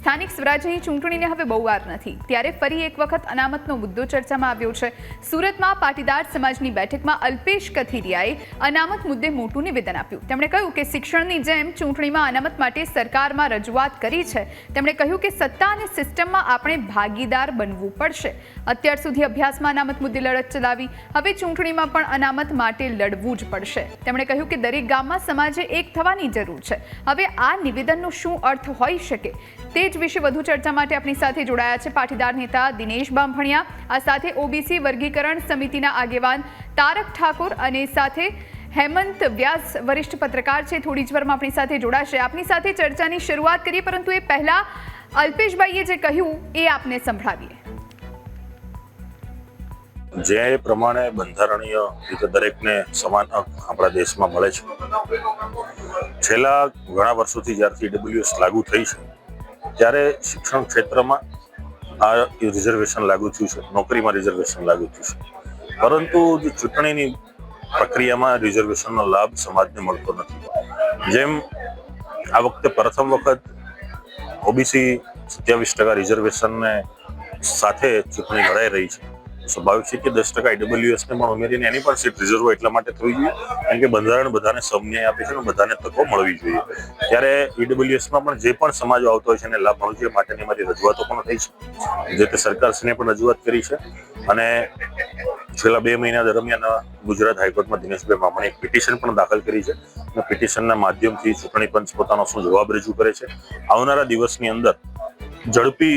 સ્થાનિક સ્વરાજ્યની ચૂંટણીને હવે બહુ વાર નથી. ત્યારે ફરી એક વખત અનામતનો મુદ્દો ચર્ચામાં આવ્યો છે. સુરતમાં પાટીદાર સમાજની બેઠકમાં અલ્પેશ કથિરિયાએ અનામત મુદ્દે મોટું નિવેદન આપ્યું. તેમણે કહ્યું કે શિક્ષણની જેમ ચૂંટણીમાં અનામત માટે સરકારમાં રજૂઆત કરી છે. તેમણે કહ્યું કે સત્તા અને સિસ્ટમમાં આપણે ભાગીદાર બનવું પડશે. અત્યાર સુધી અભ્યાસમાં અનામત મુદ્દે લડત ચલાવી. હવે ચૂંટણીમાં પણ અનામત માટે લડવું જ પડશે. તેમણે કહ્યું કે દરેક ગામમાં સમાજે એક થવાની જરૂર છે. હવે આ નિવેદનનો શું અર્થ હોઈ શકે? તે જ વિશે વધુ ચર્ચા માટે આપણી સાથે જોડાયા છે પાટીદાર નેતા દિનેશ બામભણિયા આ સાથે ઓબીસી વર્ગીકરણ સમિતિના આગેવાન તારક ઠાકુર અને સાથે હેમંત વ્યાસ, વરિષ્ઠ પત્રકાર છે. થોડી જ વારમાં આપણી સાથે જોડાશે. આપની સાથે ચર્ચાની શરૂઆત કરીએ, પરંતુ એ પહેલા અલ્પેશભાઈએ જે કહ્યું એ આપને સંભળાવીએ. જે પ્રમાણે બંધારણીય રીતે દરેકને સમાન હક આપણા દેશમાં મળે છે. છેલ્લા ઘણા વર્ષોથી જ્યારથી ડબલ્યુએસ લાગુ થઈ છે ત્યારે શિક્ષણ ક્ષેત્રમાં આ રિઝર્વેશન લાગુ થયું છે, નોકરીમાં રિઝર્વેશન લાગુ થયું છે. પરંતુ જે ચૂંટણીની પ્રક્રિયામાં રિઝર્વેશનનો લાભ સમાજને મળતો નથી. જેમ આ વખતે પ્રથમ વખત ઓબીસી સત્યાવીસ ટકા રિઝર્વેશનને સાથે ચૂંટણી લડાઈ રહી છે સ્વાભાવિક છે કે દસ ટકા આઈડબ્લ્યુએસને પણ ઉમેરીને એની પણ સીટ રિઝર્વ એટલા માટે થવી જોઈએ. કારણ કે બંધારણ બધાને સમન્યાય આપે છે અને બધાને તકો મળવી જોઈએ. ત્યારે ઈડબ્લ્યુએસમાં પણ જે પણ સમાજો આવતો હોય છે એને લાભ મળવો જોઈએ માટેની મારી રજૂઆતો પણ થઈ છે. જે તે સરકારશ્રીને પણ રજૂઆત કરી છે. અને છેલ્લા બે મહિના દરમિયાન ગુજરાત હાઈકોર્ટમાં દિનેશભાઈ મામણે એક પિટિશન પણ દાખલ કરી છે. અને પિટિશનના માધ્યમથી ચૂંટણી પંચ પોતાનો શું જવાબ રજૂ કરે છે? આવનારા દિવસની અંદર ઝડપી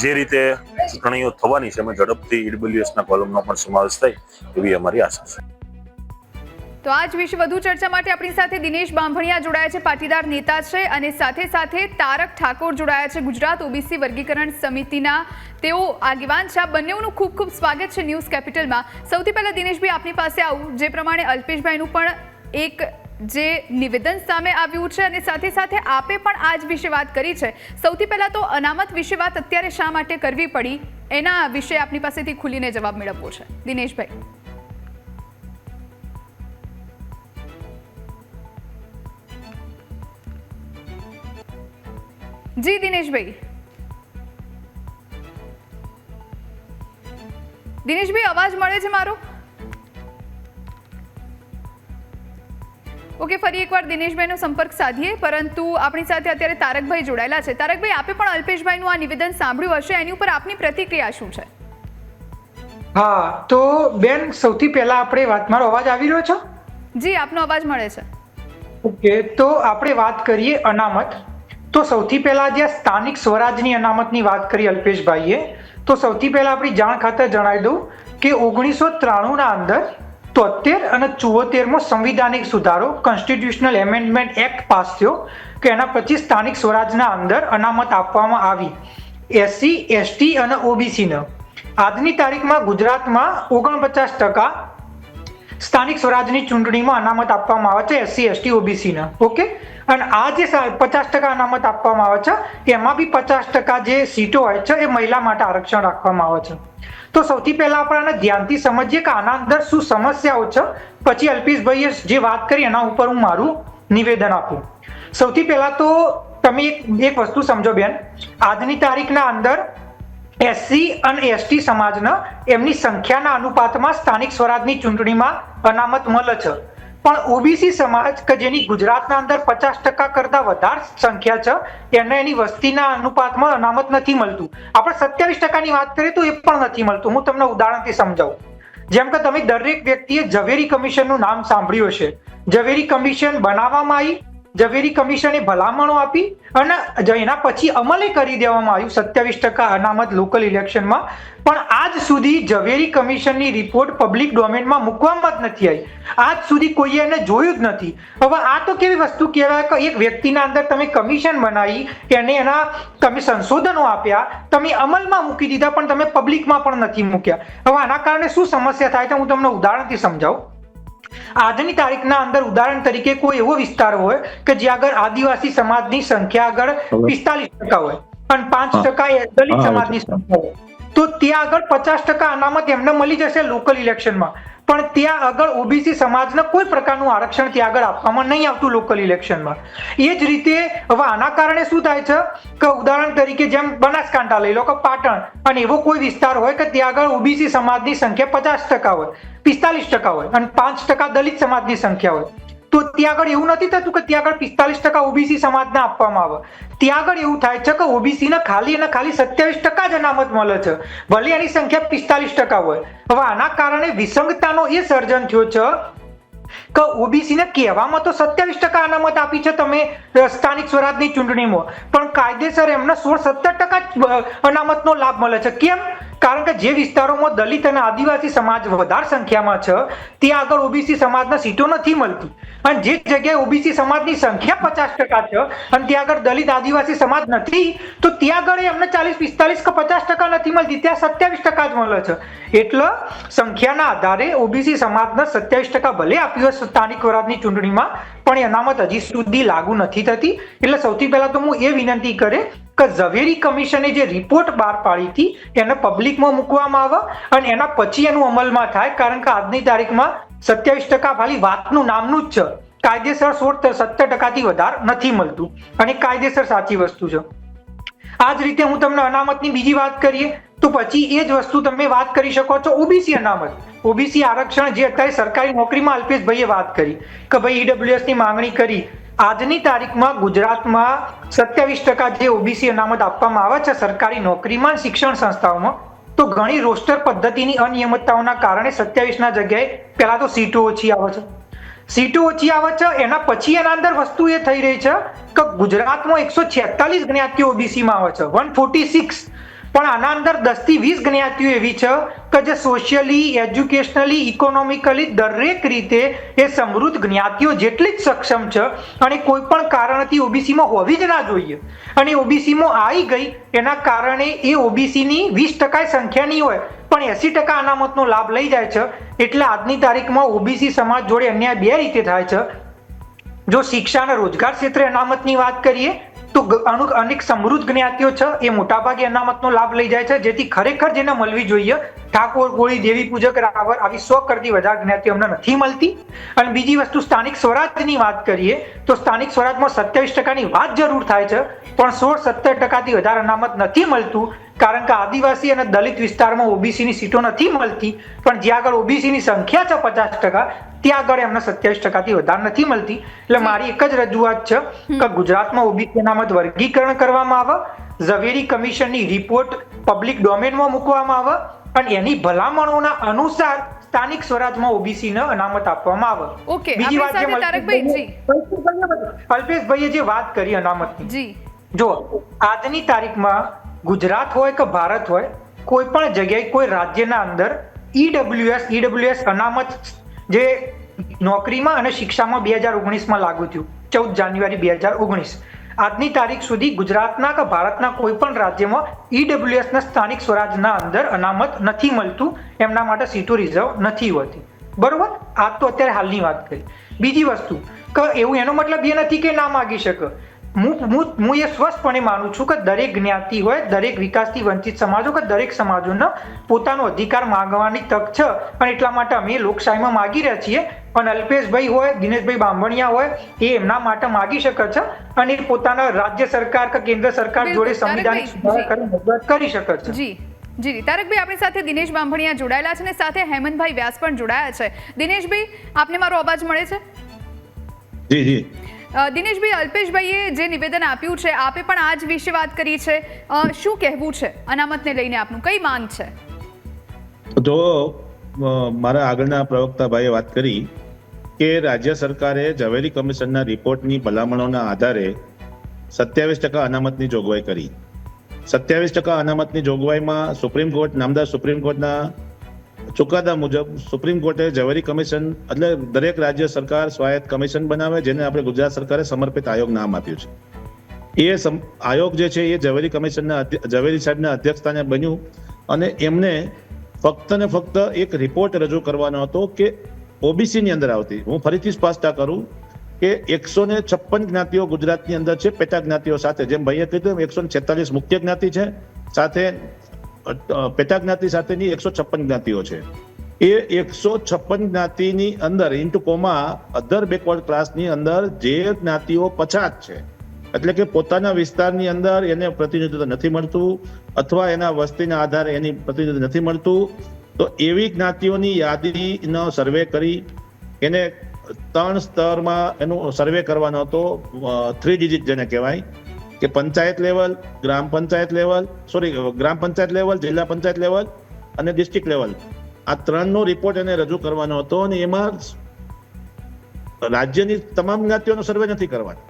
જે રીતે ચૂંટણીઓ થવાની છે એમાં ઝડપથી ઈડબ્લ્યુએસના કોલમનો પણ સમાવેશ થાય એવી અમારી આશા છે. તો આજ વિશે વધુ ચર્ચા માટે આપણી સાથે દિનેશ બાંભણિયા જોડાયા છે, પાટીદાર નેતા છે અને સાથે સાથે તારક ઠાકોર જોડાયા છે, ગુજરાત ઓબીસી વર્ગીકરણ સમિતિના તેઓ આગેવાન છે. આ બંનેનું ખૂબ ખૂબ સ્વાગત છે ન્યૂઝ કેપિટલમાં. સૌથી પહેલાં દિનેશભાઈ આપની પાસે આવું, જે પ્રમાણે અલ્પેશભાઈનું પણ એક જે નિવેદન સામે આવ્યું છે અને સાથે સાથે આપે પણ આજ વિશે વાત કરી છે. સૌથી પહેલા તો અનામત વિશે વાત અત્યારે શા માટે કરવી પડી? એના વિશે આપની પાસેથી ખુલીને જવાબ મેળવવો છે. દિનેશભાઈ. જી, દિનેશભાઈ. દિનેશભાઈ, અવાજ મળે છે મારો? ઓકે ફરી એકવાર દિનેશભાઈનો સંપર્ક સાધીએ પરંતુ આપણી સાથે અત્યારે તારકભાઈ જોડાયેલા છે. તારકભાઈ આપે પણ અલ્પેશભાઈનું આ નિવેદન સાંભળ્યું હશે? એની ઉપર આપની પ્રતિક્રિયા શું છે? હા તો બેન સૌથી પહેલા આપણે વાત મારો અવાજ આવી રહ્યો છો? જી આપનો અવાજ મળે છે. ઓકે તો આપણે વાત કરીએ અનામત. તો સૌથી પહેલા જે સ્થાનિક સ્વરાજની અનામતની વાત કરી અલ્પેશભાઈએ તો સૌથી પહેલા આપણી જાણ ખાતર જણાવી દઉં કે ઓગણીસો ત્રાણુંના અંદર તોતેર અને ચુઓતેરમો સંવિધાનિક સુધારો કોન્સ્ટિટ્યુશનલ એમેન્ડમેન્ટ એક્ટ પાસ થયો, કે એના પછી સ્થાનિક સ્વરાજના અંદર અનામત આપવામાં આવી, એસસી, એસટી અને ઓબીસીને. આજની તારીખમાં ગુજરાતમાં ઓગણપચાસ ટકા સ્થાનિક સ્વરાજની ચૂંટણીમાં અનામત આપવામાં આવે છે એસસી, એસટી, ઓબીસીને. ઓકે? અને આ જે પચાસ ટકા અનામત આપવામાં આવે છે, એમાં બી પચાસ ટકા જે સીટો હોય છે, એ મહિલા માટે આરક્ષણ રાખવામાં આવે છે. તો સૌથી પહેલા આપણે આને ધ્યાનથી સમજીએ કે આના અંદર શું સમસ્યાઓ છે. પછી અલ્પેશભાઈએ જે વાત કરી, એના ઉપર હું મારું નિવેદન આપું. સૌથી પહેલા તો તમે એક એક વસ્તુ સમજો બેન. આજની તારીખના અંદર એસસી અને એસટી સમાજના એમની સંખ્યાના અનુપાતમાં સ્થાનિક સ્વરાજની ચૂંટણીમાં અનામત મળે છે. પણ ઓબીસી સમાજ કે જેની ગુજરાતના અંદર પચાસ ટકા કરતા વધારે સંખ્યા છે, એને એની વસ્તીના અનુપાતમાં અનામત નથી મળતું. આપણે સત્યાવીસ ટકાની વાત કરીએ તો એ પણ નથી મળતું. હું તમને ઉદાહરણથી સમજાવું. જેમ કે તમે દરેક વ્યક્તિએ ઝવેરી કમિશનનું નામ સાંભળ્યું હશે. ઝવેરી કમિશન બનાવવામાં આવી ઝવેરી કમિશને ભલામણો આપી અને એના પછી અમલે કરી દેવામાં આવ્યું સત્યાવીસ ટકા અનામત લોકલ ઇલેક્શનમાં. પણ આજ સુધી ઝવેરી કમિશનની રિપોર્ટ પબ્લિક ડોમેનમાં મૂકવામાં જ નથી આવી. આજ સુધી કોઈએ એને જોયું જ નથી. હવે આ તો કેવી વસ્તુ કહેવાય કે એક વ્યક્તિના અંદર તમે કમિશન બનાવી, એને એના તમે સંશોધનો આપ્યા, તમે અમલમાં મૂકી દીધા, પણ તમે પબ્લિકમાં પણ નથી મૂક્યા. હવે આના કારણે શું સમસ્યા થાય તો હું તમને ઉદાહરણથી સમજાવું. આજની તારીખના અંદર ઉદાહરણ તરીકે કોઈ એવો વિસ્તાર હોય કે જ્યાં આગળ આદિવાસી સમાજની સંખ્યા આગળ પિસ્તાલીસ ટકા હોય અને પાંચ ટકા એ દલિત સમાજની સંખ્યા હોય. તો ત્યાં આગળ પચાસ ટકા અનામત એમને મળી જશે લોકલ ઇલેક્શનમાં પણ ત્યાં આગળ ઓબીસી સમાજને કોઈ પ્રકારનું આરક્ષણ ત્યાં આગળ આપવામાં નહીં આવતું લોકલ ઇલેક્શનમાં એ જ રીતે હવે આના કારણે શું થાય છે કે ઉદાહરણ તરીકે જેમ બનાસકાંઠા લઈ લો કે પાટણ અને એવો કોઈ વિસ્તાર હોય કે ત્યાં આગળ ઓબીસી સમાજની સંખ્યા પચાસ ટકા હોય, પિસ્તાલીસ ટકા હોય અને પાંચ ટકા દલિત સમાજની સંખ્યા હોય. તો ત્યાં આગળ એવું નથી થતું કે ત્યાં આગળ પિસ્તાલીસ ટકા ઓબીસી સમાજને આપવામાં આવે. ત્યાં આગળ એવું થાય છે કે ઓબીસીને ખાલી અને ખાલી સત્યાવીસ ટકા જ અનામત મળે છે. ભલે એની સંખ્યા પિસ્તાલીસ ટકા હોય. હવે આના કારણે વિસંગતાનો એ સર્જન થયો છે કે ઓબીસી ને કહેવામાં તો સત્યાવીસ ટકા અનામત આપી છે તમે સ્થાનિક સ્વરાજની ચૂંટણીમાં. પણ કાયદેસર એમને સોળ સત્તર ટકા અનામતનો લાભ મળે છે. કેમ? કારણ કે જે વિસ્તારોમાં દલિત અને આદિવાસી સમાજ વધારે સંખ્યામાં છે, ત્યાં આગળ ઓબીસી સમાજને સીટો નથી મળતી. અને જે જગ્યાએ ઓબીસી સમાજની સંખ્યા પચાસ ટકા છે અને ત્યાં આગળ દલિત આદિવાસી સમાજ નથી, તો ત્યાં આગળ એમને ચાલીસ, પિસ્તાલીસ કે પચાસ ટકા નથી મળતી, ત્યાં સત્યાવીસ ટકા જ મળે છે. એટલે સંખ્યાના આધારે ઓબીસી સમાજને સત્યાવીસ ટકા ભલે આપ્યું હોય સ્થાનિક સ્વરાજની ચૂંટણીમાં, પણ અનામત હજી સુધી લાગુ નથી થતી. એટલે સૌથી પહેલા તો હું એ વિનંતી કરે કે ઝવેરી કમિશને જે રિપોર્ટ બહાર પાડી હતી, એને પબ્લિકમાં મૂકવામાં આવે અને એના પછી એનું અમલમાં થાય, કારણ કે આજની તારીખમાં સત્યાવીસ ટકા ખાલી વાતનું નામનું જ છે. કાયદેસર સોળ સત્તર ટકાથી વધારે નથી મળતું. અને કાયદેસર સાચી વસ્તુ છે. આ જ રીતે હું તમને અનામતની બીજી વાત કરીએ, તો પછી એ જ વસ્તુ તમે વાત કરી શકો છો ઓબીસી અનામત. ઓબીસી આરક્ષણ જે અત્યારે સરકારી નોકરીમાં અલ્પેશભાઈએ વાત કરી, કે ભાઈ ઈડબ્લ્યુએસની માંગણી કરી. આજની તારીખમાં ગુજરાતમાં સત્યાવીસ ટકા જે ઓબીસી અનામત આપવામાં આવે છે સરકારી નોકરીમાં શિક્ષણ સંસ્થાઓમાં તો ઘણી રોસ્ટર પદ્ધતિની અનિયમિતતાઓના કારણે સત્યાવીસના જગ્યાએ પહેલા તો સીટો ઓછી આવે છે. સીટો ઓછી આવે છે, એના પછી એના અંદર વસ્તુ એ થઈ રહી છે કે ગુજરાતમાં એકસો છેતાલીસ જ્ઞાતિઓ ઓબીસીમાં આવે છે. વન ફોર્ટી સિક્સ પણ આના અંદર દસથી વીસ જ્ઞાતિઓ એવી છે કે જે સોશિયલી એજ્યુકેશનલી ઇકોનોમિકલી દરેક રીતે એ સમૃદ્ધ જ્ઞાતિઓ જેટલી જ સક્ષમ છે અને કોઈ પણ કારણથી ઓબીસીમાં હોવી જ ના જોઈએ. અને ઓબીસીમાં આવી ગઈ એના કારણે એ ઓબીસીની વીસ ટકા સંખ્યા નહીં હોય, પણ એસી ટકા અનામતનો લાભ લઈ જાય છે. એટલે આજની તારીખમાં ઓબીસી સમાજ જોડે અન્યાય બે રીતે થાય છે. જો શિક્ષા અને રોજગાર ક્ષેત્રે અનામતની વાત કરીએ તો ગ- અનેક સમૃદ્ધ જ્ઞાતિઓ છે, એ મોટાભાગે અનામતનો લાભ લઈ જાય છે. જેથી ખરેખર જેને મળવી જોઈએ, ઠાકોર કોળી દેવી પૂજક રાવર આવી સો કરતી વધારે જ્ઞાતિઓ અમને નથી મળતી. અને બીજી વસ્તુ, સ્થાનિક સ્વરાજની વાત કરીએ, તો સ્થાનિક સ્વરાજમાં સત્યાવીસ ટકાની વાત જરૂર થાય છે, પણ સોળ સત્તર ટકાથી વધારે અનામત નથી મળતું, કારણ કે આદિવાસી અને દલિત વિસ્તારમાં ઓબીસીની સીટો નથી મળતી. પણ જ્યાં આગળ ઓબીસીની સંખ્યા છે પચાસ ટકા ત્યાં આગળ એમને સત્યાવીસ ટકાથી વધારે નથી મળતી. એટલે મારી એક જ રજૂઆત છે કે ગુજરાતમાં ઓબીસી અનામત વર્ગીકરણ કરવામાં આવે ઝવેરી કમિશનની રિપોર્ટ પબ્લિક ડોમેનમાં મૂકવામાં આવે અને એની ભલામણોના અનુસાર સ્થાનિક સ્વરાજમાં ઓબીસીને અનામત આપવામાં આવે. ઓકે, બીજી વાત જે અલ્પેશભાઈએ જે વાત કરી અનામતની. જો. આજની તારીખમાં ગુજરાત હોય કે ભારત હોય કોઈ પણ જગ્યાએ કોઈ રાજ્યના અંદર ઈડબ્લ્યુએસ ઈડબ્લ્યુએસ અનામત જે નોકરીમાં અને શિક્ષામાં બે હજાર ઓગણીસમાં લાગુ થયું. ચૌદ જાન્યુઆરી બે હજાર ઓગણીસ. આજની તારીખ સુધી ગુજરાતના કે ભારતના કોઈ પણ રાજ્યમાં ઈડબ્લ્યુએસના સ્થાનિક સ્વરાજના અંદર અનામત નથી મળતું, એમના માટે સીટો રિઝર્વ નથી હોતી. બરોબર? આ તો અત્યારે હાલની વાત કરી. બીજી વસ્તુ, કે એવું એનો મતલબ એ નથી કે ના માગી શકે. હું હું હું એ સ્વસ્થપણે માનું છું કે દરેક જ્ઞાતિ હોય દરેક વિકાસથી વંચિત સમાજો કે દરેક સમાજોનો પોતાનો અધિકાર માંગવાની તક છે. અને એટલા માટે અમે લોકશાહીમાં માગી રહ્યા છીએ. અને અલ્પેશભાઈ હોય દિનેશભાઈ બાંભણિયા હોય એ એમના માટે માગી શકે છે અને એ પોતાના રાજ્ય સરકાર કે કેન્દ્ર સરકાર જોડે સંવિધાનિક સુધારા કરી મદદ કરી શકે છે. જી જી તારકભાઈ આપણી સાથે દિનેશ બાંભણિયા જોડાયેલા છે અને સાથે હેમંતભાઈ વ્યાસ પણ જોડાયા છે. દિનેશભાઈ આપને મારો અવાજ મળે છે? જી જી. દિનેશભાઈ, અલ્પેશભાઈએ જે નિવેદન આપ્યું છે, આપે પણ આ જ વિશે વાત કરી છે. શું કહેવું છે? અનામતને લઈને આપનું કઈ માંગ છે? જો મારા આગળના પ્રવક્તા ભાઈએ વાત કરી કે રાજ્ય સરકારે ઝવેરી કમિશનના રિપોર્ટની ભલામણોના આધારે સત્યાવીસ ટકા અનામતની જોગવાઈ કરી. સત્યાવીસ ટકા અનામતની જોગવાઈમાં સુપ્રીમ કોર્ટ, નામદાર સુપ્રીમ કોર્ટના ચુકાદા મુજબ સુપ્રીમ કોર્ટે ઝવેરી કમિશન એટલે દરેક રાજ્ય સરકાર સ્વાયત્ત કમિશન બનાવે, જેને આપણે ગુજરાત સરકારે સમર્પિત આયોગ નામ આપ્યું છે. એ આયોગ જે છે એ ઝવેરી કમિશનના ઝવેરી સાહેબના અધ્યક્ષસ્થાને બન્યું અને એમને ફક્ત ને ફક્ત એક રિપોર્ટ રજૂ કરવાનો હતો કે ઓબીસીની અંદર આવતી, હું ફરીથી સ્પષ્ટતા કરું, કે એકસો ને છપ્પન જ્ઞાતિઓ ગુજરાતની અંદર છે, પેટા જ્ઞાતિઓ સાથે, જેમ ભાઈએ કીધું એકસો ને છેતાલીસ મુખ્ય જ્ઞાતિ છે, સાથે પેટા જ્ઞાતિ સાથેની એકસો છપ્પન જ્ઞાતિઓ છે. એ એકસો છપ્પન જ્ઞાતિની અંદર ઇન્ટુ કોમા, અધર બેકવર્ડ ક્લાસની અંદર જે જ્ઞાતિઓ પછાત છે. એટલે કે પોતાના વિસ્તારની અંદર એને પ્રતિનિધિત્વ નથી મળતું, અથવા એના વસ્તીના આધારે એની પ્રતિનિધિત્વ નથી મળતું, તો એવી જ્ઞાતિઓની યાદીનો સર્વે કરી, એને ત્રણ સ્તરમાં એનું સર્વે કરવાનો હતો થ્રી ડિજિટ જેને કહેવાય. કે પંચાયત લેવલ, ગ્રામ પંચાયત લેવલ સોરી ગ્રામ પંચાયત લેવલ, જિલ્લા પંચાયત લેવલ અને ડિસ્ટ્રિક્ટ લેવલ. આ ત્રણનો રિપોર્ટ એને રજૂ કરવાનો હતો અને એમાં રાજ્યની તમામ જ્ઞાતિઓનો સર્વે નથી કરવાનો.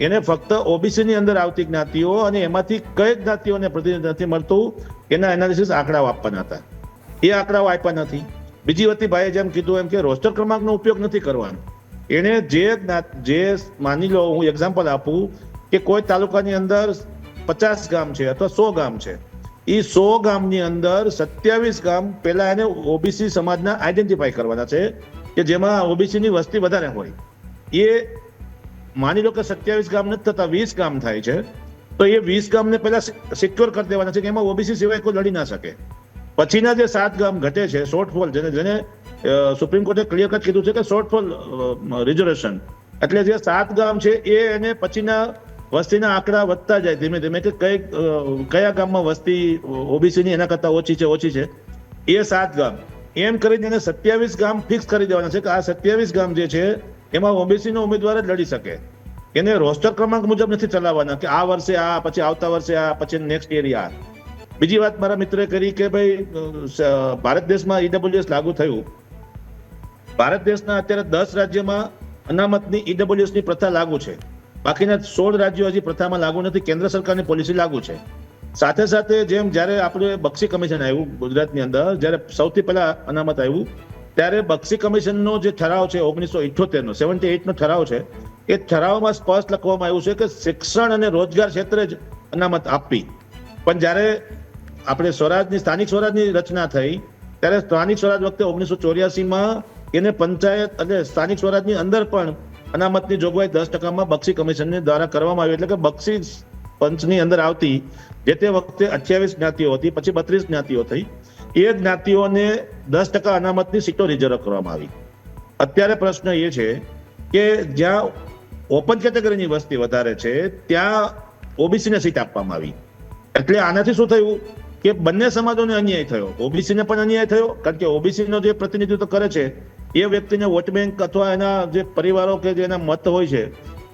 એને ફક્ત ઓબીસીની અંદર આવતી જ્ઞાતિઓ અને એમાંથી કઈ જ્ઞાતિઓને પ્રતિનિધિત્વ નથી મળતું, એના એનાલિસિસ આંકડાઓ આપવાના હતા. એ આંકડાઓ આપ્યા નથી. બીજી વતી ભાઈએ જેમ કીધું એમ કે રોસ્ટર ક્રમાંકનો ઉપયોગ નથી કરવાનો. એને જે જે માની લો હું એક્ઝામ્પલ આપું કે કોઈ તાલુકાની અંદર પચાસ ગામ છે અથવા સો ગામ છે. એ સો ગામની અંદર સત્યાવીસ ગામ પહેલા એને ઓબીસી સમાજના આઈડેન્ટિફાઈ કરવાના છે કે જેમાં ઓબીસીની વસ્તી વધારે હોય. એ માની લો કે સત્યાવીસ ગામ નથી થતા, વીસ ગામ થાય છે, તો એ વીસ ગામને પહેલા સિક્યોર કરી દેવાના છે કે એમાં ઓબીસી સિવાય કોઈ લડી ના શકે. પછીના જે સાત ગામ ઘટે છે, શોર્ટફોલ, જેને જેને સુપ્રીમ કોર્ટે ક્લિયર કટ કીધું છે કે શોર્ટફોલ રિઝર્વેશન એટલે જે સાત ગામ છે, એ એને પછીના વસ્તીના આંકડા વધતા જાય ધીમે ધીમે કે કઈ કયા ગામમાં વસ્તી ઓબીસીની એના કરતા ઓછી છે ઓછી છે? એ સાત ગામ. એમ કરીને એને સત્યાવીસ ગામ ફિક્સ કરી દેવાના છે કે આ સત્યાવીસ ગામ જે છે, એમાં ઓબીસીનો ઉમેદવાર જ લડી શકે. એને રોસ્ટર ક્રમાંક મુજબ નથી ચલાવવાના કે આ વર્ષે આ, પછી આવતા વર્ષે આ, પછી નેક્સ્ટ એરિયા બીજી વાત મારા મિત્રે કરી કે ભાઈ ભારત દેશમાં ઈડબ્લ્યુએસ લાગુ થયું. ભારત દેશના અત્યારે દસ રાજ્યમાં અનામતની ઈડબ્લ્યુએસની પ્રથા લાગુ છે. બાકીના સોળ રાજ્યો હજી પ્રથામાં લાગુ નથી. કેન્દ્ર સરકારની પોલિસી લાગુ છે. સાથે સાથે જેમ જ્યારે આપણે બક્ષી કમિશન આવ્યું ગુજરાતની અંદર, જ્યારે સૌથી પહેલા અનામત આવ્યું, ત્યારે બક્ષી કમિશનનો જે ઠરાવ છે, ઓગણીસો ઇઠ્યોતેર નો સેવન્ટી એઇટ નો ઠરાવ છે, એ ઠરાવમાં સ્પષ્ટ લખવામાં આવ્યું છે કે શિક્ષણ અને રોજગાર ક્ષેત્રે જ અનામત આપવી. પણ જ્યારે આપણે સ્વરાજની, સ્થાનિક સ્વરાજની રચના થઈ, ત્યારે સ્થાનિક સ્વરાજ વખતે ઓગણીસો ચોર્યાસીમાં એને પંચાયત અને સ્થાનિક સ્વરાજની અંદર પણ અનામતની જોગવાઈ દસ ટકામાં બક્ષી કમિશનની દ્વારા કરવામાં આવી એટલે કે બક્ષી પંચની અંદર આવતી જે તે વખતે અઠ્યાવીસ જ્ઞાતિઓ હતી, પછી બત્રીસ જ્ઞાતિઓ થઈ. એ જ્ઞાતિઓને દસ ટકા અનામતની સીટો રિઝર્વ કરવામાં આવી. અત્યારે પ્રશ્ન એ છે કે જ્યાં ઓપન કેટેગરીની વસ્તી વધારે છે, ત્યાં ઓબીસીને સીટ આપવામાં આવી. એટલે આનાથી શું થયું કે બંને સમાજોને અન્યાય થયો. ઓબીસીને પણ અન્યાય થયો, કારણ કે ઓબીસીનો જે પ્રતિનિધિત્વ કરે છે એ વ્યક્તિને વોટ બેંક અથવા એના જે પરિવારો કે જે એના મત હોય છે,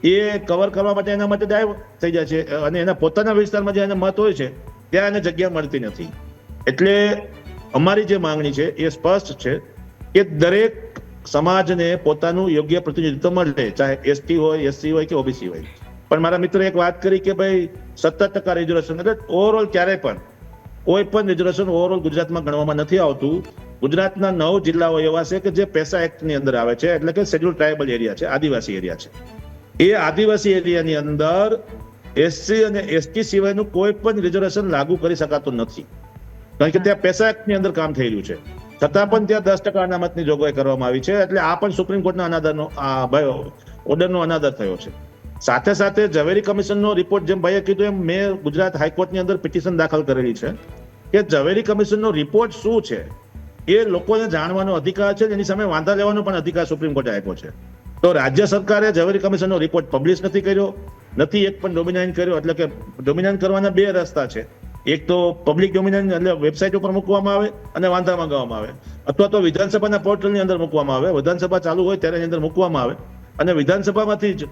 એ કવર કરવા માટે એના માટે ડાયવ થઈ જાય છે. અને એના પોતાના વિસ્તારમાં જે એના મત હોય છે, ત્યાં એને જગ્યા મળતી નથી. એટલે અમારી જે માંગણી છે, એ સ્પષ્ટ છે કે દરેક સમાજને પોતાનું યોગ્ય પ્રતિનિધિત્વ મળે, ચાહે એસટી હોય એસસી હોય કે ઓબીસી હોય. પણ મારા મિત્રો એક વાત કરી કે ભાઈ, સત્તર ટકા રિઝર્વેશન એટલે ઓવરઓલ ક્યારે પણ કોઈ પણ રિઝર્વેશન ઓવરઓલ ગુજરાતમાં ગણવામાં નથી આવતું. ગુજરાતના નવ જિલ્લાઓ એવા છે કે જે પેસા એક્ટની અંદર આવે છે, એટલે કે શેડ્યુલ ટ્રાઇબલ એરિયા છે, આદિવાસી એરિયા છે. એ આદિવાસી એરિયાની અંદર એસસી અને એસટી સિવાયનું કોઈ પણ રિઝર્વેશન લાગુ કરી શકાતું નથી. કારણ કે ત્યાં પેસા એક્ટની અંદર કામ રહ્યું છે. છતાં પણ ત્યાં દસ ટકા અનામતની જોગવાઈ કરવામાં આવી છે, એટલે આ પણ સુપ્રીમ કોર્ટના અનાદરનો ઓર્ડરનો અનાદર થયો છે. સાથે સાથે ઝવેરી કમિશનનો રિપોર્ટ જેમ ભાઈએ કીધું એમ મેં ગુજરાત હાઈકોર્ટની અંદર પિટિશન દાખલ કરેલી છે કે ઝવેરી કમિશનનો રિપોર્ટ શું છે? એ લોકોને જાણવાનો અધિકાર છે એની સામે વાંધા લેવાનો પણ અધિકાર સુપ્રીમ કોર્ટે આપ્યો છે. તો રાજ્ય સરકારે ઝવેરી કમિશનનો રિપોર્ટ પબ્લિશ નથી કર્યો, નથી એક પણ ડોમિનાઇન કર્યો, એટલે કે ડોમિનાઇન કરવાના બે રસ્તા છે. એક તો પબ્લિક ડોમિનાઇન એટલે વેબસાઇટ ઉપર મૂકવામાં આવે અને વાંધા માંગવામાં આવે. અથવા તો વિધાનસભાના પોર્ટલની અંદર મૂકવામાં આવે. વિધાનસભા ચાલુ હોય ત્યારે એની અંદર મૂકવામાં આવે. અને વિધાનસભામાંથી જ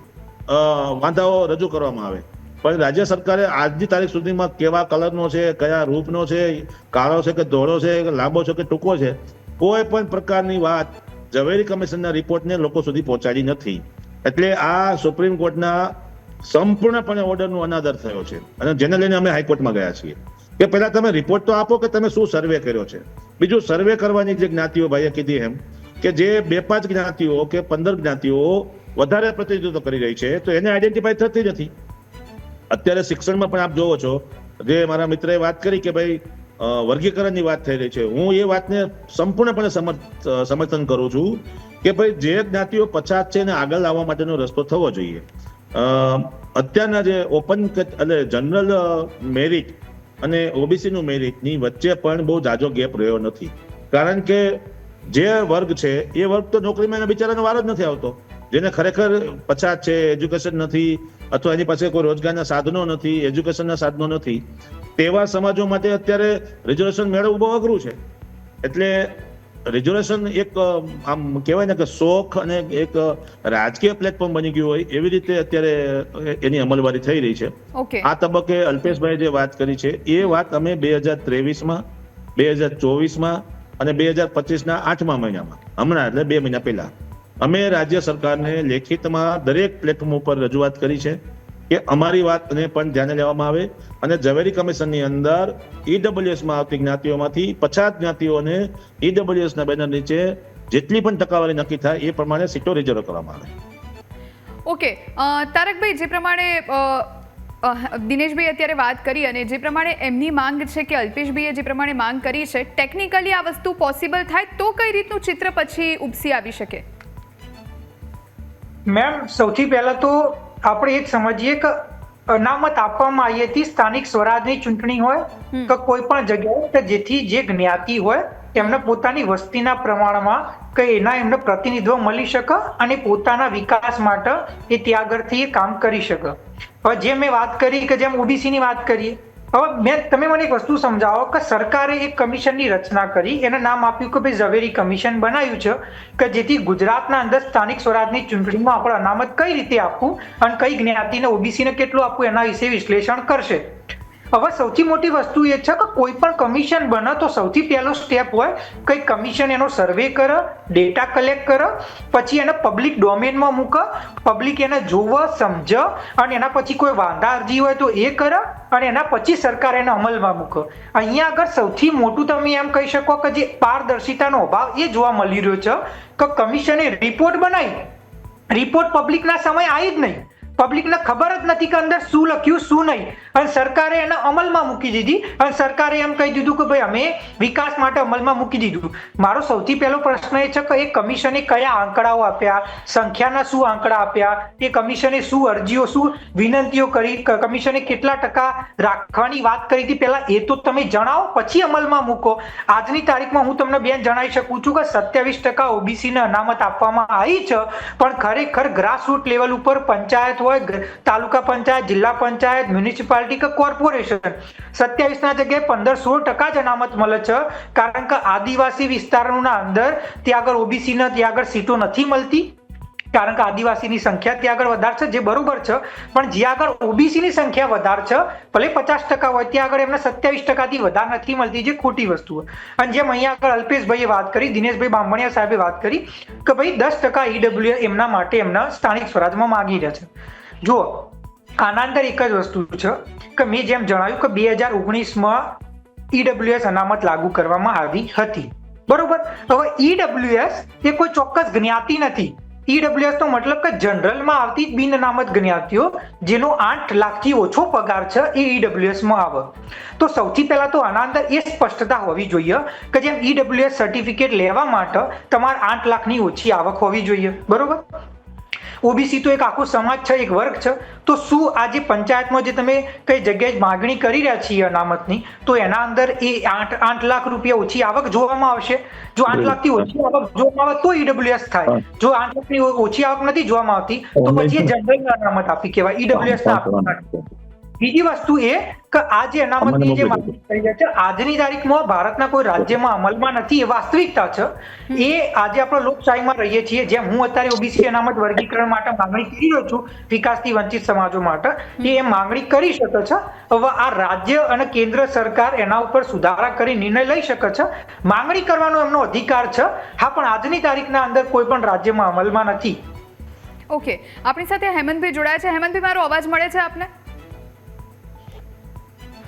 વાંધાઓ રજૂ કરવામાં આવે. પણ રાજ્ય સરકારે આજની તારીખ સુધીમાં કેવા કલરનો છે, કયા રૂપનો છે, કાળો છે કે ધોળો છે, કે લાંબો છે કે ટૂંકો છે, કોઈ પણ પ્રકારની વાત ઝવેરી કમિશનના રિપોર્ટને લોકો સુધી પહોંચાડી નથી. એટલે આ સુપ્રીમ કોર્ટના સંપૂર્ણપણે ઓર્ડરનો અનાદર થયો છે. અને જેને લઈને અમે હાઈકોર્ટમાં ગયા છીએ. કે પહેલા તમે રિપોર્ટ તો આપો કે તમે શું સર્વે કર્યો છે. બીજું સર્વે કરવાની જે જ્ઞાતિઓ ભાઈએ કીધી એમ, કે જે બે પાંચ જ્ઞાતિઓ કે પંદર જ્ઞાતિઓ વધારે પ્રતિનિધિત્વ કરી રહી છે, તો એને આઈડેન્ટિફાઈ થતી નથી. અત્યારે શિક્ષણમાં પણ આપ જોવો છો, જે મારા મિત્રએ વાત કરી કે ભાઈ વર્ગીકરણની વાત થઈ રહી છે, હું એ વાતને સંપૂર્ણપણે સમર્થ સમર્થન કરું છું કે ભાઈ, જે જ્ઞાતિઓ પછાત છે એને આગળ લાવવા માટેનો રસ્તો થવો જોઈએ. અત્યારના જે ઓપન એટલે જનરલ મેરિટ અને ઓબીસીનું મેરિટની વચ્ચે પણ બહુ જાજો ગેપ રહ્યો નથી. કારણ કે જે વર્ગ છે, એ વર્ગ તો નોકરીમાં એના બિચારાનો વાર જ નથી આવતો. જેને ખરેખર પછાત છે એજ્યુકેશન નથી અથવા એની પાસે કોઈ રોજગારના સાધનો નથી એજ્યુકેશનના સાધનો નથી તેવા સમાજો માટે અત્યારે રિઝર્વેશન મેળવવું બહુ અઘરું છે. એટલે રિઝર્વેશન એક આમ કહેવાય ને કે શોખ અને એક રાજકીય પ્લેટફોર્મ બની ગયું હોય એવી રીતે અત્યારે એની અમલવારી થઈ રહી છે. આ તબક્કે અલ્પેશભાઈ જે વાત કરી છે એ વાત અમે બે હજાર ત્રેવીસમાં બે હજાર ચોવીસમાં અને બે હજાર પચીસના આઠમા મહિનામાં હમણાં એટલે બે મહિના પહેલા. અમે રાજ્ય સરકારને લેખિતમાં દરેક પ્લેટફોર્મ ઉપર રજૂઆત કરી છે કે અમારી વાતને પણ ધ્યાને લેવામાં આવે અને ઝવેરી કમિશનની અંદર ઈડબ્લ્યુએસમાં આવતી જ્ઞાતિઓમાંથી પછાત જ્ઞાતિઓને ઈડબ્લ્યુએસના બેનર નીચે જેટલી પણ ટકાવારી નક્કી થાય એ પ્રમાણે સીટો રિઝર્વ કરવામાં આવે. ઓકે તારકભાઈ, જે પ્રમાણે દિનેશભાઈ અત્યારે વાત કરી અને જે પ્રમાણે એમની માંગ છે કે અલ્પેશભાઈએ જે પ્રમાણે માંગ કરી છે ટેકનિકલી આ વસ્તુ પોસિબલ થાય તો કઈ રીતનું ચિત્ર પછી ઉપસી આવી શકે? મેમ સૌથી પહેલા તો આપણે એ જ સમજીએ કે અનામત આપવામાં આવી હતી સ્થાનિક સ્વરાજની ચૂંટણી હોય. કે કોઈ પણ જગ્યાએ કે જેથી જે જ્ઞાતિ હોય એમને પોતાની વસ્તીના પ્રમાણમાં કે એના એમને પ્રતિનિધિત્વ મળી શકે અને પોતાના વિકાસ માટે એ ત્યાં આગળથી એ કામ કરી શકે હવે જેમ મેં વાત કરી કે જેમ ઓબીસીની વાત કરીએ હવે મેં તમે મને એક વસ્તુ સમજાવો કે સરકારે એક કમિશનની રચના કરી, એને નામ આપ્યું કે ભાઈ ઝવેરી કમિશન બનાવ્યું છે, કે જેથી ગુજરાતના અંદર સ્થાનિક સ્વરાજની ચૂંટણીમાં આપણે અનામત કઈ રીતે આપવું અને કઈ જ્ઞાતિને ઓબીસીને કેટલું આપવું એના વિશે વિશ્લેષણ કરશે. હવે સૌથી મોટી વસ્તુ એ છે કે કોઈ પણ કમિશન બને તો સૌથી પહેલો સ્ટેપ હોય કે કમિશન એનો સર્વે કરે ડેટા કલેક્ટ કરે, પછી એને પબ્લિક ડોમેનમાં મૂકે પબ્લિક એને જોવે, સમજે, અને એના પછી કોઈ વાંધા, અરજી હોય તો એ કરે, અને એના પછી સરકાર એને અમલમાં મૂકે. અહીંયા આગળ સૌથી મોટું તમે એમ કહી શકો કે જે પારદર્શિતાનો અભાવ એ જોવા મળી રહ્યો છે કે કમિશને રિપોર્ટ બનાવી. રિપોર્ટ પબ્લિકના સમય આવી જ નહીં. પબ્લિકને ખબર જ નથી કે અંદર શું લખ્યું, શું નહીં. અને સરકારે એને અમલમાં મૂકી દીધી. અને સરકારે એમ કહી દીધું કે ભાઈ, અમે વિકાસ માટે અમલમાં મૂકી દીધું. મારો સૌથી પહેલો પ્રશ્ન એ છે કે એ કમિશને કયા આંકડાઓ આપ્યા? સંખ્યાના શું આંકડા આપ્યા? એ કમિશને શું અરજીઓ, શું વિનંતીઓ કરી? કમિશને કેટલા ટકા રાખવાની વાત કરી હતી? પહેલાં એ તો તમે જણાવો, પછી અમલમાં મૂકો. આજની તારીખમાં હું તમને બેન જણાવી શકું છું કે સત્યાવીસ ટકા ઓબીસીને અનામત આપવામાં આવી છે. પણ ખરેખર ગ્રાસરૂટ લેવલ ઉપર પંચાયત હોય તાલુકા પંચાયત, જિલ્લા પંચાયત, મ્યુનિસિપાલિટી કે કોર્પોરેશન. સત્યાવીસના જગ્યાએ પંદર સોળ ટકા જ અનામત મળે છે, કારણ કે આદિવાસી વિસ્તારોના અંદર ત્યાં આગળ ઓબીસીને ત્યાં આગળ સીટો નથી મળતી. કારણ કે આદિવાસીની સંખ્યા ત્યાં આગળ વધારે છે, જે બરોબર છે. પણ જ્યાં આગળ ઓબીસીની સંખ્યા વધારે છે, ભલે પચાસ ટકા હોય, ત્યાં આગળ એમને સત્યાવીસ ટકાથી વધારે નથી મળતી, જે ખોટી વસ્તુ અને જેમ અહીંયા આગળ અલ્પેશભાઈએ વાત કરી, દિનેશભાઈ બામણિયા સાહેબે વાત કરી, કે ભાઈ દસ ટકા ઈડબ્લ્યુ એમના માટે એમના સ્થાનિક સ્વરાજમાં માગી રહ્યા છે. જુઓ આના અંદર એક જ વસ્તુ છે, કે મેં જેમ જણાવ્યું કે બે હજાર ઓગણીસમાં ઈડબ્લ્યુએસ અનામત લાગુ કરવામાં આવી હતી. બરોબર? હવે ઈડબ્લ્યુએસ એ કોઈ ચોક્કસ જ્ઞાતિ નથી. ઈડબ્લ્યુએસ નો મતલબ કે જનરલમાં આવતી બિન અનામત જ્ઞાતિઓ, જેનો આઠ લાખથી ઓછો પગાર છે, એ ઈડબ્લ્યુએસમાં આવે. તો સૌથી પહેલાં તો આના અંદર એ સ્પષ્ટતા હોવી જોઈએ કે જેમ ઈડબ્લ્યુએસ સર્ટિફિકેટ લેવા માટે તમારે આઠ લાખની ઓછી આવક હોવી જોઈએ. બરોબર? ઓબીસી તો એક આખો સમાજ છે એક વર્ગ છે. તો શું આજે પંચાયતમાં જે તમે કઈ જગ્યાએ માગણી કરી રહ્યા છીએ અનામતની તો એના અંદર એ આઠ આઠ લાખ રૂપિયા ઓછી આવક જોવામાં આવશે? જો આઠ લાખથી ઓછી આવક જોવામાં આવે તો ઈડબ્લ્યુએસ થાય. જો આઠ લાખની ઓછી આવક નથી જોવામાં આવતી તો પછી જનરલ અનામત આપી કહેવાય. ઈડબ્લ્યુએસ ના આપી બીજી વસ્તુ એ કે આ જે અનામતની જે થઈ છે આજની તારીખમાં ભારતના કોઈ રાજ્યમાં અમલમાં નથી એ વાસ્તવિકતા છે. એ આજે આપણે લોકશાહીમાં રહીએ છીએ જેમ હું અત્યારે ઓબીસી અનામત વર્ગીકરણ માટે માંગણી કરી રહ્યો છું વિકાસથી વંચિત સમાજો માટે એ માંગણી કરી શકે છે. હવે આ રાજ્ય અને કેન્દ્ર સરકાર એના ઉપર સુધારા કરી નિર્ણય લઈ શકે છે. માંગણી કરવાનો એમનો અધિકાર છે. હા પણ આજની તારીખના અંદર કોઈ પણ રાજ્યમાં અમલમાં નથી. ઓકે. આપણી સાથે હેમંતભાઈ જોડાયા છે. હેમંતભાઈ મારો અવાજ મળે છે આપને?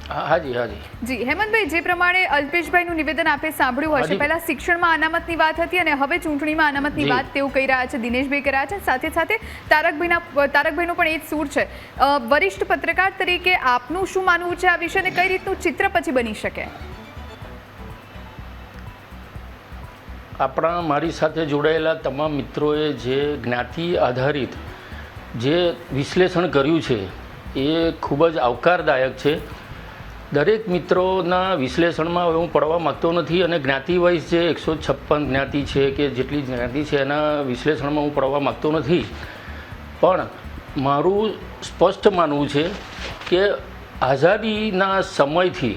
હાજી હાજી. જી હેમંતભાઈ જે પ્રમાણે અલ્પેશભાઈનું નિવેદન આપે સાંભળ્યું હશે. પહેલા શિક્ષણમાં અનામતની વાત હતી અને હવે ચૂંટણીમાં અનામતની. વાત તેઓ કહી રહ્યા છે દિનેશભાઈ કહી રહ્યા છે. સાથે સાથે તારકભાઈના તારકભાઈનો પણ એ જ સૂર છે. વરિષ્ઠ પત્રકાર તરીકે આપનું શું માનવું છે આ વિશે અને કઈ રીતનું ચિત્ર પછી બની શકે? આપણા મારી સાથે જોડાયેલા તમામ મિત્રોએ જે જ્ઞાતિ આધારિત જે વિશ્લેષણ કર્યું છે એ ખૂબ જ આવકારદાયક છે. દરેક મિત્રોના વિશ્લેષણમાં હવે હું પડવા માગતો નથી અને જ્ઞાતિવાઇઝ જે એકસો છપ્પન જ્ઞાતિ છે કે જેટલી જ્ઞાતિ છે એના વિશ્લેષણમાં હું પડવા માગતો નથી. પણ મારું સ્પષ્ટ માનવું છે કે આઝાદીના સમયથી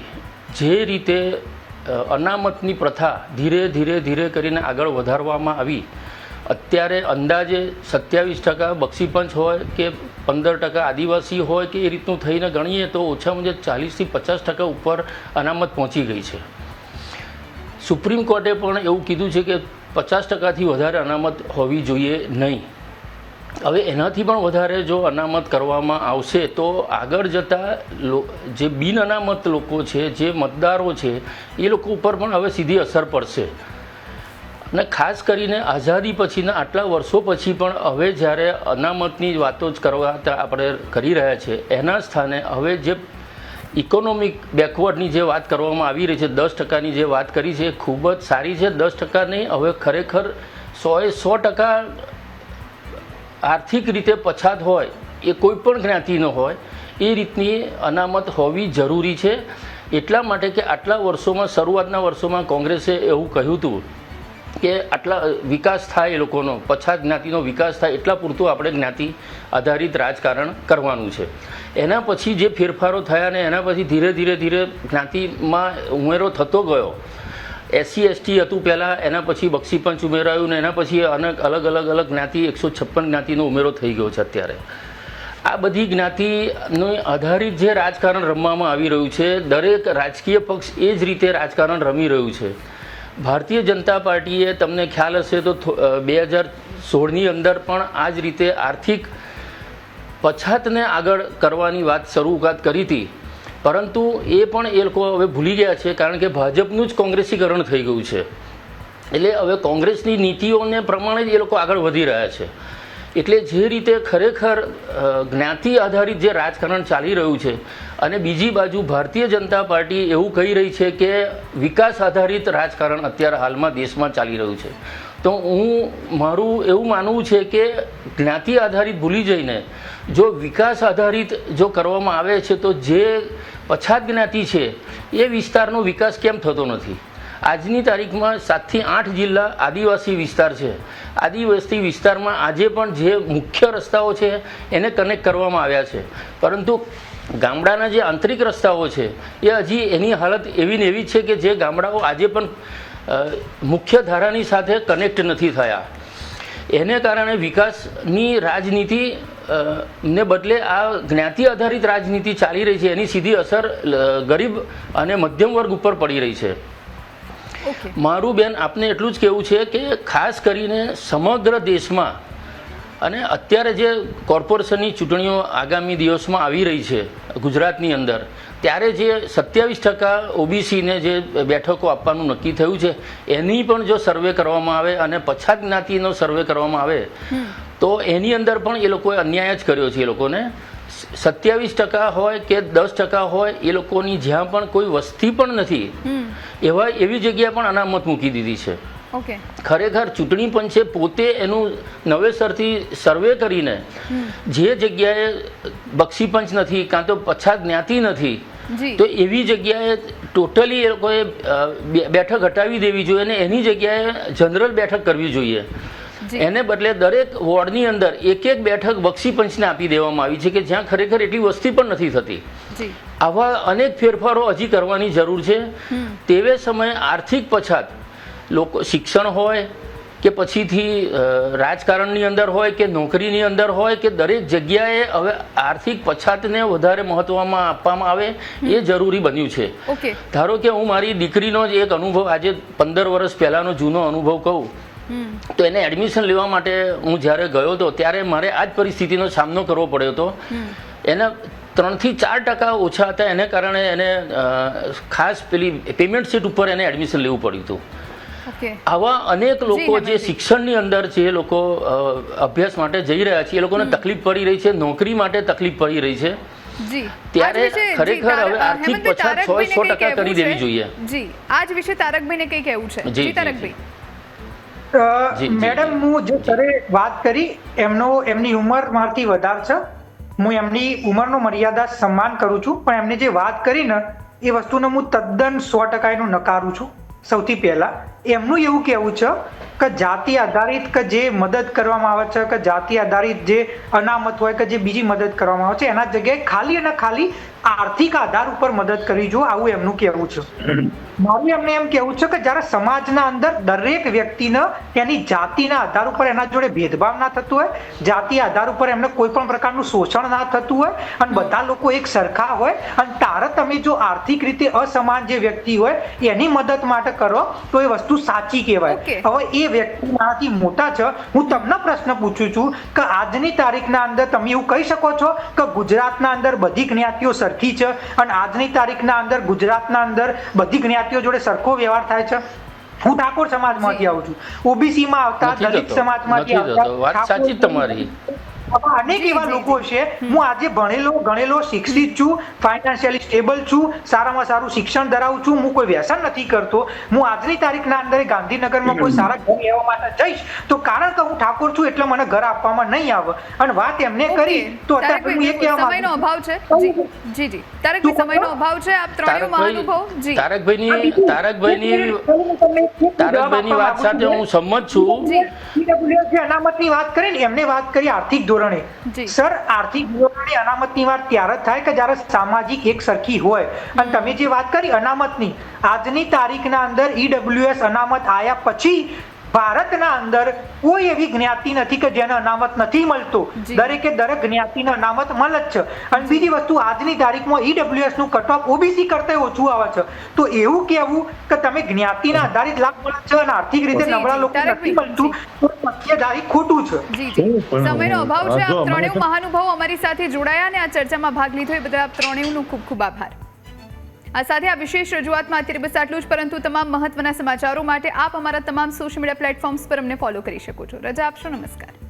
જે રીતે અનામતની પ્રથા ધીરે ધીરે ધીરે કરીને આગળ વધારવામાં આવી અત્યારે અંદાજે સત્યાવીસ ટકા બક્ષીપંચ હોય કે પંદર ટકા આદિવાસી હોય કે એ રીતનું થઈને ગણીએ તો ઓછામાં ઓછા ચાલીસથી પચાસ ટકા ઉપર અનામત પહોંચી ગઈ છે. સુપ્રીમ કોર્ટે પણ એવું કીધું છે કે પચાસ ટકાથી વધારે અનામત હોવી જોઈએ નહીં. હવે એનાથી પણ વધારે જો અનામત કરવામાં આવશે તો આગળ જતાં જે બિન અનામત લોકો છે, જે મતદારો છે, એ લોકો ઉપર પણ હવે સીધી અસર પડશે. અને ખાસ કરીને આઝાદી પછીના આટલા વર્ષો પછી પણ હવે જ્યારે અનામતની વાતો જ કરવા આપણે કરી રહ્યા છે, એના સ્થાને હવે જે ઇકોનોમિક બેકવર્ડની જે વાત કરવામાં આવી રહી છે, દસ ટકાની જે વાત કરી છે, એ ખૂબ જ સારી છે. દસ ટકા નહીં, હવે ખરેખર સોએ સો ટકા આર્થિક રીતે પછાત હોય, એ કોઈ પણ જ્ઞાતિનો હોય, એ રીતની અનામત હોવી જરૂરી છે. એટલા માટે કે આટલા વર્ષોમાં, શરૂઆતના વર્ષોમાં કોંગ્રેસે એવું કહ્યું હતું કે આટલા વિકાસ થાય એ લોકોનો પછાત જ્ઞાતિનો વિકાસ થાય એટલા પૂરતું આપણે જ્ઞાતિ આધારિત રાજકારણ કરવાનું છે. એના પછી જે ફેરફારો થયા ને એના પછી ધીરે ધીરે ધીરે જ્ઞાતિમાં ઉમેરો થતો ગયો. એસસી, એસટી હતું પહેલાં, એના પછી બક્ષીપંચ ઉમેરાયું ને એના પછી અનેક અલગ અલગ અલગ જ્ઞાતિ, એકસો છપ્પન જ્ઞાતિનો ઉમેરો થઈ ગયો છે અત્યારે. આ બધી જ્ઞાતિનો આધારિત જે રાજકારણ રમવામાં આવી રહ્યું છે, દરેક રાજકીય પક્ષ એ જ રીતે રાજકારણ રમી રહ્યું છે. ભારતીય જનતા પાર્ટીએ તમને ખ્યાલ હશે તો બે હજાર સોળની અંદર પણ આ જ રીતે આર્થિક પછાતને આગળ કરવાની વાત શરૂઆત કરી હતી. પરંતુ એ પણ એ લોકો હવે ભૂલી ગયા છે, કારણ કે ભાજપનું જ કોંગ્રેસીકરણ થઈ ગયું છે. એટલે હવે કોંગ્રેસની નીતિઓને પ્રમાણે જ એ લોકો આગળ વધી રહ્યા છે. એટલે જે રીતે ખરેખર જ્ઞાતિ આધારિત જે રાજકારણ ચાલી રહ્યું છે અને બીજી બાજુ ભારતીય જનતા પાર્ટી એવું કહી રહી છે કે વિકાસ આધારિત રાજકારણ અત્યારે હાલમાં દેશમાં ચાલી રહ્યું છે. તો હું, મારું એવું માનવું છે કે જ્ઞાતિ આધારિત ભૂલી જઈને જો વિકાસ આધારિત જો કરવામાં આવે છે તો જે પછાત જ્ઞાતિ છે એ વિસ્તારનો વિકાસ કેમ થતો નથી? આજની તારીખમાં સાતથી આઠ જિલ્લા આદિવાસી વિસ્તાર છે. આદિવાસી વિસ્તારમાં આજે પણ જે મુખ્ય રસ્તાઓ છે, એને કનેક્ટ કરવામાં આવ્યા છે. પરંતુ ગામડાના જે આંતરિક રસ્તાઓ છે, એ હજી એની હાલત એવી ને એવી છે કે જે ગામડાઓ આજે પણ મુખ્ય ધારાની સાથે કનેક્ટ નથી થયા. એને કારણે વિકાસની રાજનીતિ ને બદલે આ જ્ઞાતિ આધારિત રાજનીતિ ચાલી રહી છે, એની સીધી અસર ગરીબ અને મધ્યમ વર્ગ ઉપર પડી રહી છે. મારું બેન આપને એટલું જ કહેવું છે કે ખાસ કરીને સમગ્ર દેશમાં અને અત્યારે જે કોર્પોરેશનની ચૂંટણીઓ આગામી દિવસમાં આવી રહી છે ગુજરાતની અંદર ત્યારે જે સત્યાવીસ ટકા ઓબીસીને જે બેઠકો આપવાનું નક્કી થયું છે એની પણ જો સર્વે કરવામાં આવે અને પછાત જ્ઞાતિનો સર્વે કરવામાં આવે તો એની અંદર પણ એ લોકોએ અન્યાય જ કર્યો છે એ લોકોને. સત્યાવીસ ટકા હોય કે દસ ટકા હોય એ લોકોની જ્યાં પણ કોઈ વસ્તી પણ નથી એવા એવી જગ્યા પણ અનામત મૂકી દીધી છે. ખરેખર ચૂંટણી પંચે પોતે એનું નવેસરથી સર્વે કરીને જે જગ્યાએ બક્ષીપંચ નથી કાં તો પછાત જ્ઞાતિ નથી તો એવી જગ્યાએ ટોટલી એ લોકોએ બેઠક હટાવી દેવી જોઈએ અને એની જગ્યાએ જનરલ બેઠક કરવી જોઈએ. એને બદલે દરેક વોર્ડની અંદર એક એક બેઠક બક્ષીપંચને આપી દેવામાં આવી છે કે જ્યાં ખરેખર એટલી વસ્તી પણ નથી થતી. આવા અનેક ફેરફારો હજી કરવાની જરૂર છે. તેવે સમયે આર્થિક પછાત લોકો શિક્ષણ હોય કે પછીથી રાજકારણની અંદર હોય કે નોકરીની અંદર હોય કે દરેક જગ્યાએ હવે આર્થિક પછાતને વધારે મહત્વમાં આપવામાં આવે એ જરૂરી બન્યું છે. ધારો કે હું મારી દીકરીનો જ એક અનુભવ આજે પંદર વર્ષ પહેલાંનો જૂનો અનુભવ કહું. તો એને એડમિશન લેવા માટે હું જ્યારે ગયો હતો ત્યારે મારે આ જ પરિસ્થિતિનો સામનો કરવો પડ્યો હતો. એને ત્રણથી ચાર ટકા ઓછા હતા એને કારણે એને ખાસ પેલી પેમેન્ટ સીટ ઉપર એને એડમિશન લેવું પડ્યું હતું. આવા અનેક લોકો જે શિક્ષણની અંદર છે એ લોકો અભ્યાસ માટે જઈ રહ્યા છે એ લોકોને તકલીફ પડી રહી છે નોકરી માટે તકલીફ પડી રહી છે. જી. ત્યારે ખરેખર હવે આર્થિક પછાત સો ટકા કરી દેવી જોઈએ. જી. આજ વિશે તારકભાઈને કઈ કહેવું છે? જી, તારકભાઈ. મેડમ હું જે સરે વાત કરી એમનો એમની ઉંમર મારથી વધારે છે. હું એમની ઉંમરનો મર્યાદા સન્માન કરું છું પણ એમને જે વાત કરી ને એ વસ્તુને હું તદ્દન સો ટકા એનું નકારું છું. સૌથી પહેલા. એમનું એવું કહેવું છે કે જાતિ આધારિત કે જે મદદ કરવામાં આવે છે, કે જાતિ આધારિત જે અનામત હોય કે જે બીજી મદદ કરવામાં આવે છે, એના જગ્યાએ ખાલી અને ખાલી આર્થિક આધાર ઉપર મદદ કરવી જોઈએ આવું એમનું કહેવું છે. મારું એમને એમ કહેવું છે કે જ્યારે સમાજના અંદર દરેક વ્યક્તિને એની જાતિના આધાર ઉપર એના જોડે ભેદભાવ ના થતું હોય, જાતિ આધાર ઉપર એમને કોઈ પણ પ્રકારનું શોષણ ના થતું હોય, અને બધા લોકો એક સરખા હોય, અને તારે તમે જો આર્થિક રીતે અસમાન જે વ્યક્તિ હોય, એની મદદ માટે કરો, તો એ વસ્તુ સાચી કહેવાય. હવે એ વ્યક્તિ મારાથી મોટા છે. હું તમને પ્રશ્ન પૂછું છું કે આજની તારીખના અંદર તમે એવું કહી શકો છો કે ગુજરાતના અંદર બધી જ્ઞાતિઓ સરખી છે અને આજની તારીખના અંદર ગુજરાતના અંદર બધી જ્ઞાતિઓ જોડે સરખો વ્યવહાર થાય છે? હું ઠાકોર સમાજમાંથી આવું છું. ઓબીસી માં આવતા દલિત. સમાજમાંથી આવતા વાત સાચી તમારી. અનેક એવા લોકો છે હું આજે ભણેલો ગણેલો શિક્ષિત છું ફાઇનાન્શિયલી સ્ટેબલ છું સારામાં સારું શિક્ષણ ધરાવું છું હું કોઈ વ્યસન નથી કરતો હું આજની તારીખના અંદર ગાંધીનગરમાં કોઈ સારા ઘર લેવા માટે જઈશ તો કારણ કે હું ઠાકોર છું એટલે મને ઘર આપવામાં નહીં આવે અને વાત એમને કરી તો અત્યારે હું એ કહેવા સમયનો અભાવ છે જી જી તારકભાઈ સમયનો અભાવ છે આપ ત્રણેય મહાનુભાવ જી તારકભાઈની તારકભાઈની તારકભાઈની વાત સાથે હું સંમત છું જી. અનામતની વાત કરી ને એમને વાત કરી આર્થિક ધોરણે જી. સર આર્થિક ધોરણે અનામતની વાત ત્યારે જ થાય કે જ્યારે સામાજિક એક સરખી હોય અને તમે જે વાત કરી અનામતની આજની તારીખના અંદર ઈડબ્લ્યુએસ અનામત આયા પછી ભારતના અંદર કોઈ એવી જ્ઞાતિ નથી કે જેને અનામત નથી મળતું. દરેકે દરેક જ્ઞાતિને અનામત મળે જ છે. અને બીજી વસ્તુ આજની તારીખમાં ઈડબ્લ્યુએસનું કટ ઓફ ઓબીસી કરતા ઓછું આવે છે. તો એવું કહેવું કે તમે જ્ઞાતિના આધારિત લાભ મળે છે અને આર્થિક રીતે નબળા લોકો નથી મળતું તો તથ્યધારી ખોટું છે. સમયનો અભાવ છે આપ ત્રણેય મહાનુભાવો અમારી સાથે જોડાયા અને આ ચર્ચામાં ભાગ લીધો. એ બદલ આપ ત્રણેયનો ખૂબ ખૂબ આભાર. આ સાથે આ વિશેષ રજૂઆતમાં અત્યારે બસ આટલું જ, પરંતુ તમામ મહત્વના સમાચારો માટે આપ અમારા તમામ સોશિયલ મીડિયા પ્લેટફોર્મ્સ પર અમને ફોલો કરી શકો છો. રજા આપશો. નમસ્કાર.